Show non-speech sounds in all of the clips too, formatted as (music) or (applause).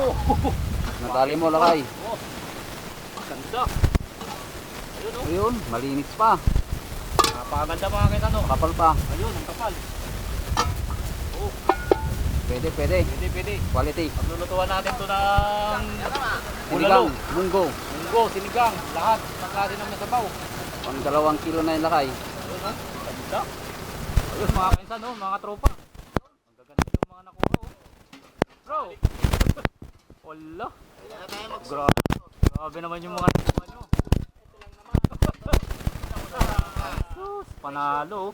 Oh, Nadali mo lakay. ganda. Ayun oh. Ayun, malinis pa. Napakaganda mga kaisan oh. Kapal pa. Ayun, ang kapal. Oh, Pwede, pwede. pwede, pwede. Quality. Paglulutuan natin to ng Sinigang, bulalo. munggo. Munggo, sinigang, lahat. Klase ng nasabaw. Pang dalawang kilo na yung lakay. Ayun ha, ganda. Ayun mga kaisan oh, mga tropa. Ang gaganda yung mga nakuha oh. Bro! Wala. Grabe. Grabe naman yung mga nyo. Sus, panalo.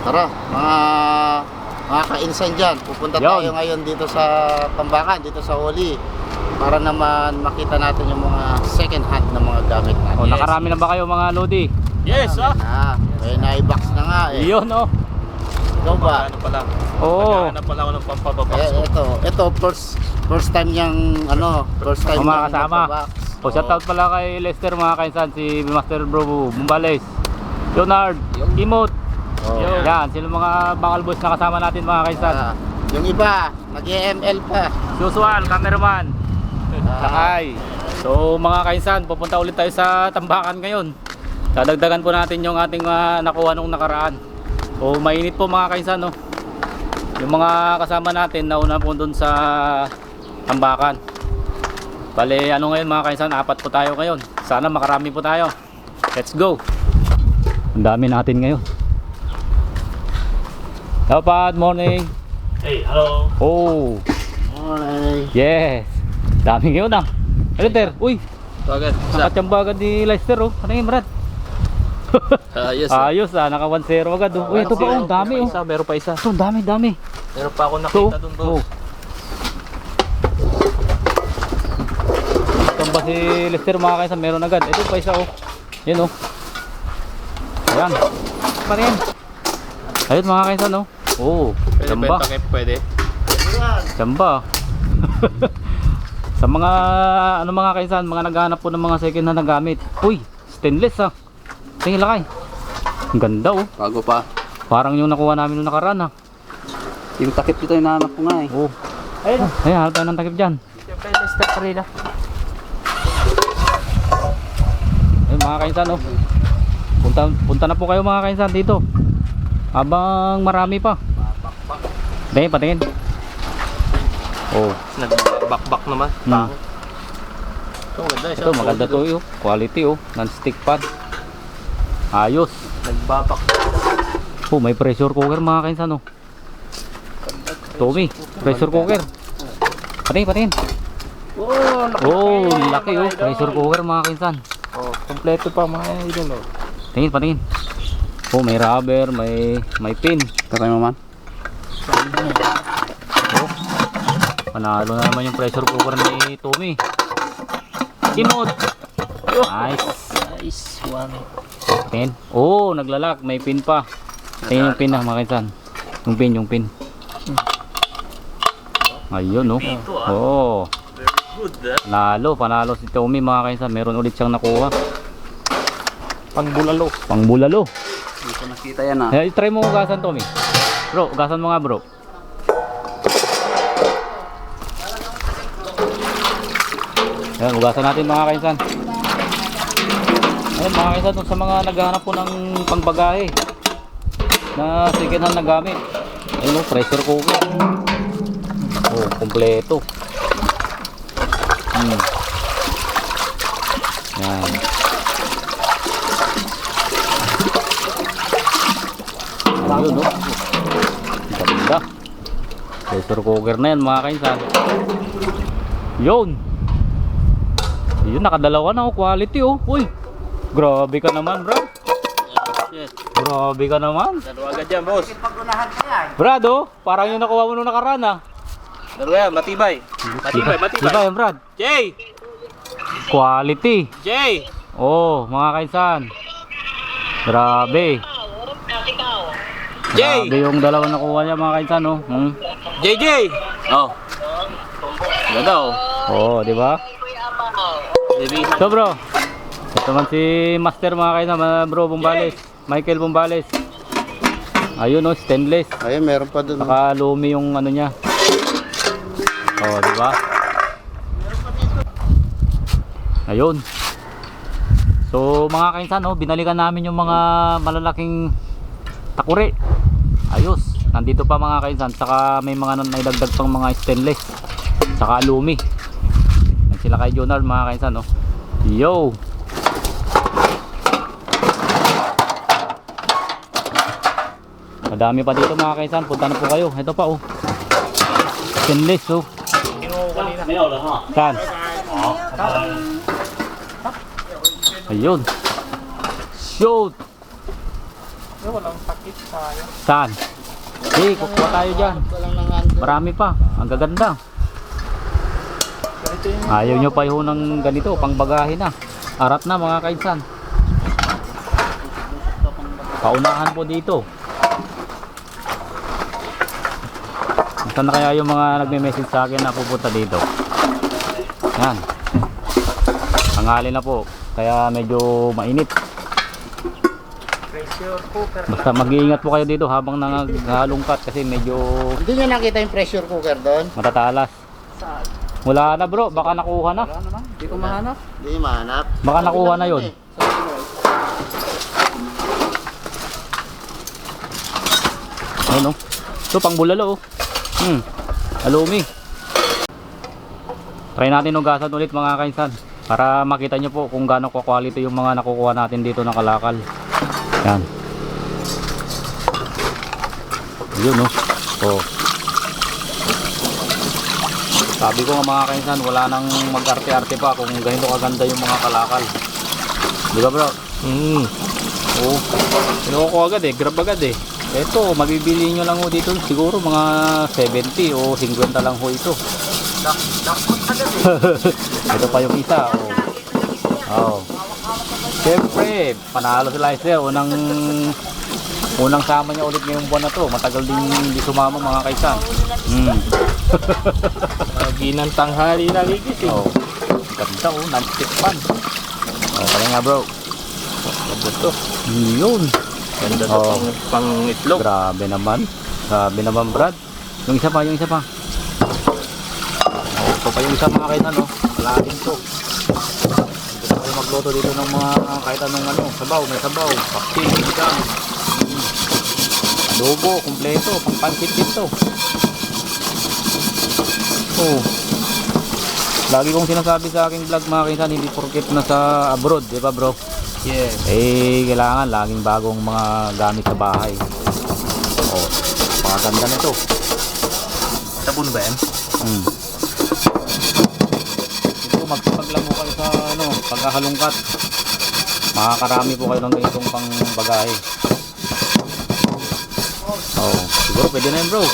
Tara, mga mga kainsan dyan, pupunta Yon. tayo ngayon dito sa Pambakan, dito sa Oli para naman makita natin yung mga second hand na mga gamit natin. Oh, nakarami na ba kayo mga Lodi? Yes, ah. Na, may na-box na nga eh. Yun, oh. Ikaw ba? Ano pala? Oo. Naghahanap pala ako ng pampababox Eh, ito, ito first first time niyang ano, first time Oh, mga kasama. O, Oh, shoutout pala kay Lester mga kainsan, si Master Bro Bumbales, Leonard, Imot, Oh. Yan, sila mga bakal boys na kasama natin mga kainsan. Ah, yung iba, nag-EML pa. Susuan, cameraman, Lakay. So mga kainsan, pupunta ulit tayo sa Tambakan ngayon. Dadagdagan po natin yung ating ah, nakuha nung nakaraan. O mainit po mga kainsan, no? Yung mga kasama natin nauna po dun sa Tambakan. Bale, ano ngayon mga kainsan, apat po tayo ngayon. Sana makarami po tayo. Let's go! Ang dami natin ngayon. Dapat morning. Hey, hello. Oh, okay. yes. Dami ngayon ah. Lester, uy, Bagad. Nakachamba agad ni Leicester oh. Ano yung Brad? Ayos. Ayos ah, naka 1-0 agad oh. Uy, ito pa oh, dami oh. Isa, meron pa isa. Ito, dami, dami. Meron pa ako nakita dun oh. boss. Chamba si Leicester mga kaisa, meron agad. Ito pa isa oh. Yan oh. Ayan. Pa rin. Ayun mga kaisa no. Oh, Pwede chamba. kayo, pwede. Chamba. (laughs) Sa mga ano mga kaisan, mga naghahanap po ng mga second hand na gamit. Uy, stainless ah. Tingin lakay. Ang ganda oh. Bago pa. Parang yung nakuha namin nung nakaraan ah. Yung takip dito yung nahanap ko nga eh. Oh. Ayun. Ayun, hanap tayo ng takip dyan. Siyempre, Lester Carrera. Ayun mga kainsan oh. Punta, punta na po kayo mga kainsan dito. Habang marami pa. Tingin, patingin. Oh, Nagbakbak naman. Hmm. Tango. Ito, maganda. isa. ito maganda to oh. Quality oh. Non-stick pan. Ayos. Nagbabak. Oh, may pressure cooker mga kainsan oh. Tommy, pressure cooker. Patingin, patingin. Oh, Oh, laki oh. Pressure cooker mga kainsan. Oh, kompleto pa mga idol. Oh. Tingin, patingin. Oh, may rubber, may may pin. Tatay mo man. Panalo na naman yung pressure cooker ni Tommy. Imod. Nice. Nice one. Pin. Oh, naglalak. May pin pa. Tingin yung pin na mga kainsan. Yung pin, yung pin. Ayun oh. Oh. Good, ah. Panalo, panalo si Tommy mga kainsan. Meron ulit siyang nakuha. Pangbulalo. Pangbulalo. Hindi ko nakita yan ah. Eh, try mo ugasan Tommy. Bro, ugasan mo nga bro. Ayan, ugasan natin mga kainsan. Ayan mga kainsan, sa mga naghahanap po ng pangbagahe na second hand na gamit. Ayun o, pressure cooker. Oh, kompleto. Hmm. Yan. Ayun o. Ganda. Pressure cooker na yan mga kainsan. Yun. Yun, nakadalawa na oh. Quality oh. Uy. Grabe ka naman bro. Yes. Grabe ka naman. Dalawa agad yan, boss. Brad oh. Parang yung nakuha mo nung nakaraan ah. Dalawa yan, matibay. Matibay, matibay. yan Brad? Jay! Quality. Jay! Oh, mga kainsan. Grabe. Jay! Grabe yung dalawa nakuha niya mga kainsan oh. Hmm. JJ! Oh. Ganda oh. Oh, di ba? So bro, Ito man si Master mga kaisan, mga bro Bumbales. Michael Bumbales. Ayun oh, stainless. Ayun, meron pa dun. Saka lumi yung ano niya. Oh, di ba? Ayun. So mga kainsan, oh, binalikan namin yung mga malalaking takuri. Ayos. Nandito pa mga kainsan, saka may mga naidagdag pang mga stainless. Saka lumi. Sila kay Jonard mga kainsan, oh. Yo. Madami pa dito mga kaisan. Punta na po kayo. Ito pa oh. Stainless oh. Saan? Ayun. Shoot. Saan? Eh, kukuha tayo dyan. Walang. Marami pa. Ang gaganda. Ayaw nyo pa yun ng ganito. Pangbagahe na. Arat na mga kainsan. Paunahan po dito. Saan na kaya yung mga nagme-message sa akin na pupunta dito? Yan. Tanghali na po. Kaya medyo mainit. Basta mag-iingat po kayo dito habang nanghalongkat kasi medyo Hindi nyo nakita yung pressure cooker doon? matatalas. Wala na bro, baka nakuha na. Wala naman. Hindi ko mahanap. Hindi mahanap. Baka nakuha na yun. Ayun oh. Ito pang bulalo oh. Hmm. Alumi. Try natin ugasan ulit mga kainsan para makita nyo po kung gaano quality yung mga nakukuha natin dito ng kalakal. Yan. Yun oh. Oh. Sabi ko nga mga kainsan, wala nang mag-arte-arte pa kung ganito kaganda yung mga kalakal. Di ba bro? Hmm. Oo. Kinuha ko agad eh, grab agad eh. Ito, mabibili nyo lang ho dito siguro mga 70 o 50 lang ho ito. (laughs) ito pa yung isa. Oh. Oh. Siyempre, panalo si Licer. Unang unang sama niya ulit ngayong buwan na to. Matagal din hindi sumama mga kaisan. Hmm. (laughs) Ginang tanghali na gigising. Oh. Ganda oh, non-stick pan. Oh, kaya nga bro. Ganda to. Yun. Ganda to Oh. pang, pang itlog. Grabe naman. Grabe naman Brad. Yung isa pa, yung isa pa. Oh, ito pa yung isa mga kainan no. Kalahin to. Gusto ko magluto dito ng mga kahit anong ano, sabaw, may sabaw, pakti, ikan. Adobo, kumpleto, pang pansit dito. Oh. Lagi kong sinasabi sa aking vlog mga kaisan, hindi porket nasa abroad, di ba bro? Yes. Eh, kailangan laging bagong mga gamit sa bahay. Oh, pakaganda na ito. Sabon ba yan? Hmm. Ito, po kayo sa ano, pagkahalungkat. Makakarami po kayo ng ganitong pang bagahe. Oh, siguro pwede na yun bro.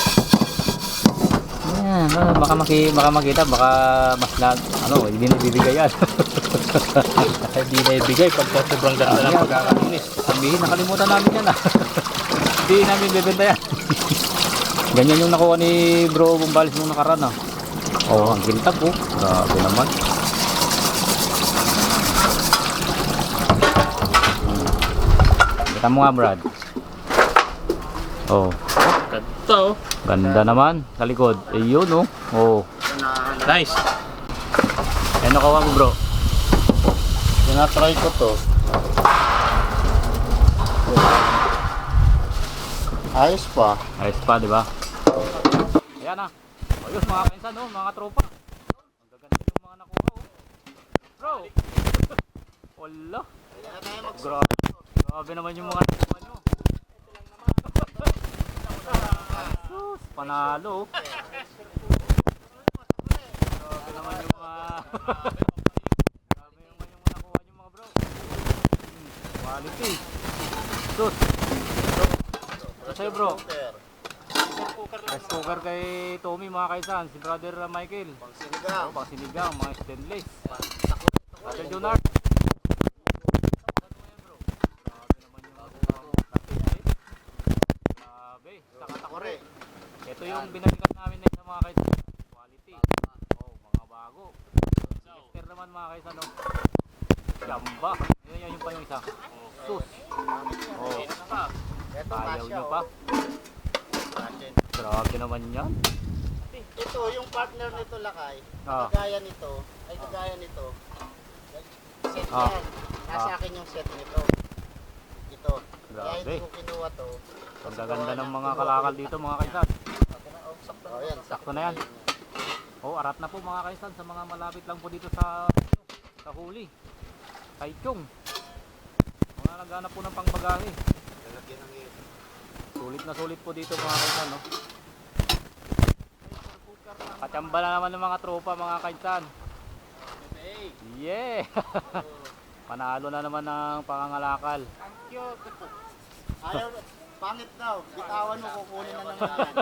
Yan, ah, baka, maki, baka makita, baka mas na, ano, hindi na bibigay yan. (laughs) Hindi na ibigay pagka sobrang ganda ng Ayan. pagkakalinis. Sabihin, nakalimutan namin yan ah. Hindi namin bebenta yan. Ganyan yung nakuha ni bro Bumbalis nung nakaraan ah. Oh, ang kintab po. Grabe naman. Kita mo nga Brad. Oh, Ganda oh. ganda naman sa likod. Eh yun oh. Oh. Nice. Ano kawa mo bro? Tinatry ko to. Ayos pa. Ayos pa, di ba? Ayan na. Ayos mga kainsan, no? mga tropa. Ang gaganda yung mga nakuha, oh. Bro! (laughs) Wala. Grabe. Grabe naman yung mga nakuha nyo. Sus, panalo. Grabe naman yung mga... Grabe naman yung nakuha nyo mga bro. Hmm, Quality. Sus. Ano sa'yo bro? Rice cooker kay Tommy mga kaisan, si brother Michael. Pang sinigang. Oh, pang sinigang, mga stainless. Brother Junard. Grabe, saka takore. Ito yung binalikan namin na mga kaisan. Quality. Oh, mga bago. Esther naman mga kaisan. Oh. Gamba. ayun pa yung isa. Sus. Oh, Ito, ayaw nyo pa. Grabe naman yan. Ito, yung partner nito lakay, Ah. kagaya nito, ay kagaya nito. Set Ah. yan. Nasa Ah. akin yung set nito. Ito. Kaya Grabe. hindi ko kinuha to. Ang gaganda ng mga kalakal dito mga kaisan. Oh, yan, Sakto na yan. Oh, arat na po mga kaisan sa mga malapit lang po dito sa sa huli. Kay Chong. Mga naghanap po ng pangbagahe. Lalagyan ng ito. Sulit na sulit po dito mga kaisan, no? Kachamba na naman ng mga tropa mga kaisan. Yeah! (laughs) Panalo na naman ng pangangalakal. Ang cute. Ayaw, pangit daw. Bitawan mo, kukunin na naman (laughs) yan.